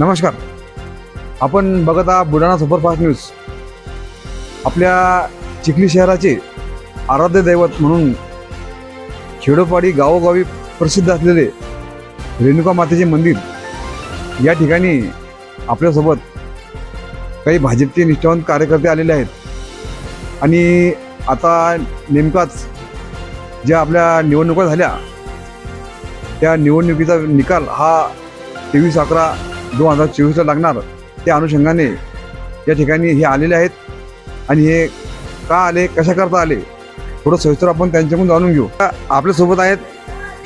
नमस्कार. आपण बघत आहात बुलढाणा सुपरफास्ट न्यूज. आपल्या चिखली शहराचे आराध्य दैवत म्हणून खेडोपाडी गावोगावी प्रसिद्ध असलेले रेणुका मातेचे मंदिर या ठिकाणी आपल्यासोबत काही भाजपचे निष्ठावंत कार्यकर्ते आलेले आहेत. आणि आता नेमकाच ज्या आपल्या निवडणुका झाल्या त्या निवडणुकीचा निकाल हा तेवीस अकरा दोन हजार चोवीसला लागणार त्या अनुषंगाने या ठिकाणी हे आलेले आहेत. आणि हे का आले कशा करता आले थोडं सविस्तर आपण त्यांच्याकडून जाणून घेऊ. आपल्यासोबत आहेत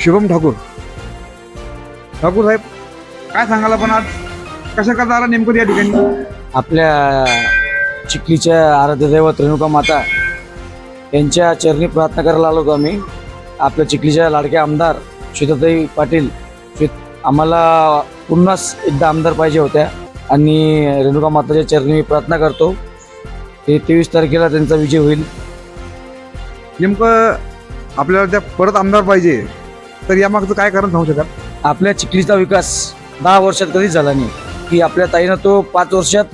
शुभम ठाकूर. ठाकूर साहेब काय सांगाल आपण आज? कशा करता आला नेमकं या ठिकाणी? आपल्या चिखलीच्या आराध्यदैवत रेणुका माता यांच्या चरणी प्रार्थना करायला आलो होतो आम्ही. आपल्या चिखलीच्या लाडक्या आमदार श्वेताताई पाटील श्वेत आम्हाला पुन्हाच एकदा आमदार पाहिजे होत्या. आणि रेणुका माताच्या चरणी मी प्रार्थना करतो. ते तेवीस तारखेला त्यांचा विजय होईल. नेमकं आपल्याला त्या परत आमदार पाहिजे तर यामागचं काय कारण सांगू शकाल? आपल्या चिखलीचा विकास दहा वर्षात कधीच झाला नाही. की आपल्या ताईनं तो पाच वर्षात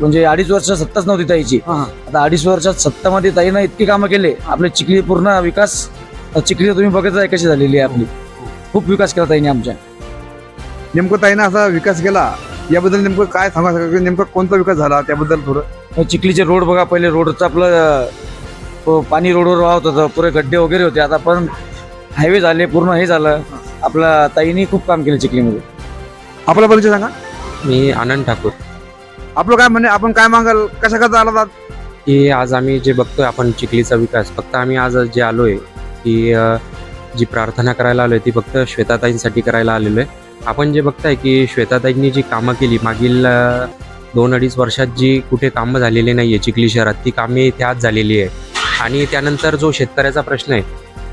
म्हणजे अडीच वर्ष सत्ताच नव्हती ताईची. आता अडीच वर्षात सत्तामध्ये ताईनं इतकी कामं केले. आपले चिखली पूर्ण विकास चिखली तुम्ही बघत आहे कशी झालेली आहे आपली. खूप विकास केला ताईने आमच्या. नेमकं ताईनं असा विकास केला याबद्दल नेमकं काय सांगा शकाल नेमका कोणता विकास झाला त्याबद्दल थोडं? चिखलीचे रोड बघा पहिले रोडचं आपलं पाणी रोडवर वाहत होतं पुरे गड्डे वगैरे होते. आता पण हायवे झाले पूर्ण हे झालं. आपला ताईने खूप काम केलं चिखलीमध्ये. आपला परिचय सांगा. मी आनंद ठाकूर. आपलं काय म्हणणे आपण काय मागाल कशा करता आला? की आज आम्ही जे बघतोय आपण चिखलीचा विकास. फक्त आम्ही आज जे आलोय की जी प्रार्थना करायला आलोय ती फक्त श्वेताताईंसाठी करायला आलेलो आहे. आपण जे बघताय की श्वेताताईंनी जी कामं केली मागील दोन अडीच वर्षात जी कुठे कामं झालेली नाही आहे चिखली शहरात ती कामे इथे आज झालेली आहे आणि त्यानंतर जो शेतकऱ्याचा प्रश्न आहे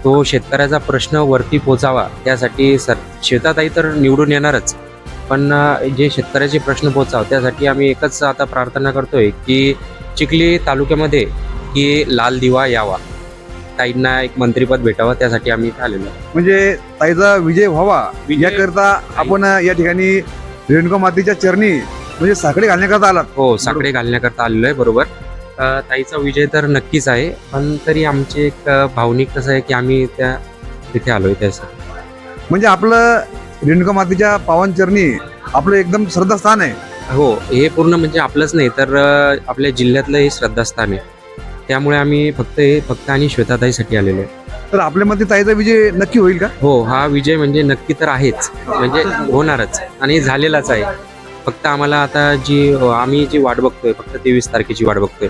तो शेतकऱ्याचा प्रश्न वरती पोचावा त्यासाठी सर शेताताई तर निवडून येणारच. पण जे शेतकऱ्याचे प्रश्न पोचाव त्यासाठी आम्ही एकच आता प्रार्थना करतोय की चिखली तालुक्यामध्ये की लाल दिवा यावा. ताईंना एक मंत्रीपद भेटावं त्यासाठी आम्ही इथे आलेलो आहे. म्हणजे ताईचा विजय व्हावा विजय- याकरता आपण या ठिकाणी रेणुका मातेच्या चरणी म्हणजे साखळी घालण्याकरता आलात. हो साकडे घालण्याकरता आलेलो आहे बरोबर. अ, ताईचा विजय तर नक्कीच आहे पण तरी आमचे एक अ, भावनिक कसं आहे की आम्ही त्या तिथे आलोय त्यासाठी म्हणजे आपलं रेणुका मातेच्या पावन चरणी आपलं एकदम श्रद्धास्थान आहे. हो हे पूर्ण म्हणजे आपलंच नाही तर अ, आपल्या जिल्ह्यातलं हे श्रद्धास्थान आहे. त्यामुळे आम्ही फक्त हे फक्त आणि श्वेताताईसाठी आलेलो आहे. तर आपल्या मते ताईचा विजय नक्की होईल का? हो हा विजय म्हणजे नक्की तर आहेच. म्हणजे होणारच. आणि झालेलाच आहे. फक्त आम्हाला आता जी आम्ही जी वाट बघतोय फक्त तेवीस तारखेची वाट बघतोय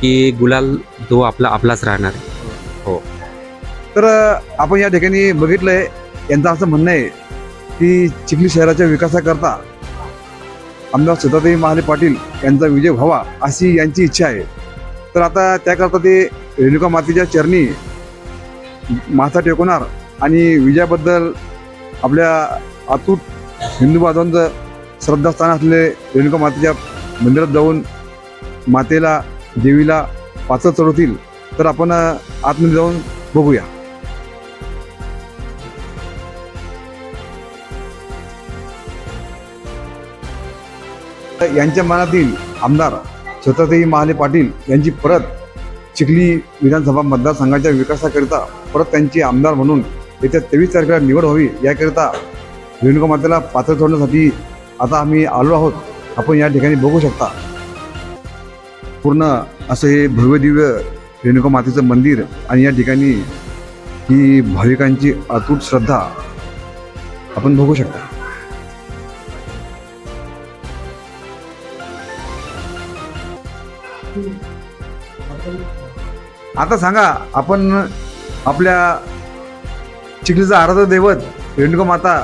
की गुलाल तो आपला आपलाच राहणार आहे. तर आपण या ठिकाणी बघितलंय यांचं असं म्हणणं आहे की चिखली शहराच्या विकासाकरता आमदार सुधाताई महाले पाटील यांचा विजय व्हावा अशी यांची इच्छा आहे. तर आता त्याकरता ते रेणुका मातेच्या चरणी माथा टेकवणार आणि विजयाबद्दल आपल्या अतूट हिंदू बांधवांचं श्रद्धास्थान असलेले रेणुका मातेच्या मंदिरात जाऊन मातेला देवीला पाचत चढवतील. तर आपण आतमध्ये जाऊन बघूया. यांच्या मनातील आमदार छत्रपती महाले पाटील यांची परत चिखली विधानसभा मतदारसंघाच्या विकासाकरिता परत त्यांची आमदार म्हणून येत्या तेवीस तारखेला निवड व्हावी याकरिता रेणुका मातेला पात्र सोडण्यासाठी आता आम्ही आलो आहोत. आपण या ठिकाणी बघू शकता. पूर्ण असं हे भव्यदिव्य रेणुका मातेचं मंदिर आणि या ठिकाणी ही भाविकांची अतूट श्रद्धा आपण बघू शकता. आता सांगा आपण आपल्या चिखलीचं आराध्य दैवत रेणुका माता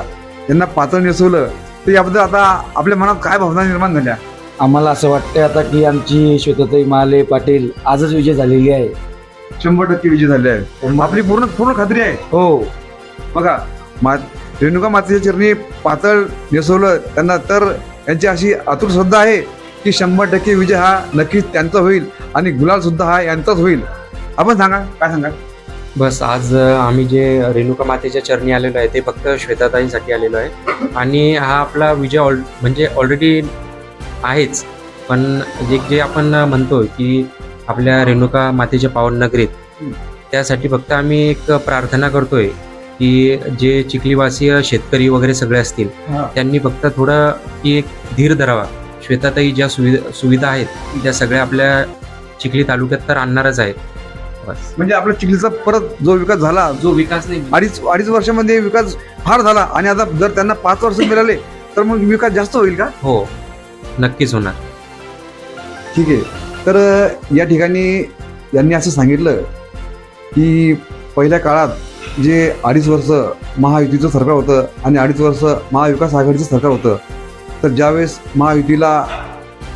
यांना पातळ नेसवलं तर याबद्दल आता आपल्या मनात काय भावना निर्माण झाल्या? आम्हाला असं वाटतंय आता की आमची श्वेताताई महाले पाटील आजच विजय झालेली आहे. शंभर टक्के विजय झाले आहे. आपली पूर्ण पूर्ण खात्री आहे. हो. बघा मा रेणुका मातेच्या चरणी पातळ नेसवलं त्यांना तर यांची अशी आतुर श्रद्धा आहे. की शंभर टक्के विजय हा नक्कीच त्यांचा होईल आणि गुलाल सुद्धा हा यांचाच होईल. आपण सांगा काय सांगा? बस आज आम्ही जे रेणुका मातेच्या चरणी आलेलो आहे ते फक्त श्वेताताईंसाठी आलेलो आहे. आणि हा आपला विजय ऑल म्हणजे ऑलरेडी आहेच. पण जे जे आपण म्हणतो की आपल्या रेणुका मातेच्या पावन नगरीत. त्यासाठी फक्त आम्ही एक प्रार्थना करतोय की जे चिखलीवासीय शेतकरी वगैरे सगळे असतील त्यांनी फक्त थोडं की एक धीर धरावा. श्वेताताई ज्या सुविधा सुविधा आहेत त्या सगळ्या आपल्या चिखली तालुक्यात तर आणणारच आहेत. बस. म्हणजे आपल्या चिखलीचा परत जो विकास झाला जो विकास नाही. अडीच अडीच वर्षामध्ये विकास फार झाला आणि आता जर त्यांना पाच वर्ष मिळाले तर मग विकास जास्त होईल का? हो नक्कीच होणार. ठीक आहे. तर या ठिकाणी यांनी असं सांगितलं की पहिल्या काळात जे अडीच वर्ष महायुतीचं सरकार होतं आणि अडीच वर्ष महाविकास आघाडीचं सरकार होतं तर ज्यावेळेस महायुतीला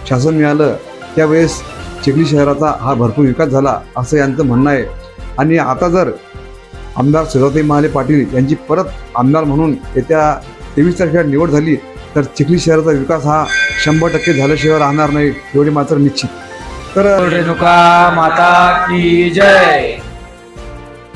शासन मिळालं त्यावेळेस चिखली शहराचा हा भरपूर विकास झाला असं यांचं म्हणणं आहे. आणि आता जर आमदार सुजाताई महाले पाटील यांची परत आमदार म्हणून येत्या तेवीस तारखेला निवड झाली तर चिखली शहराचा विकास हा शंभर टक्के झाल्याशिवाय राहणार नाही एवढी मात्र निश्चित. तर रेणुका माता की जय?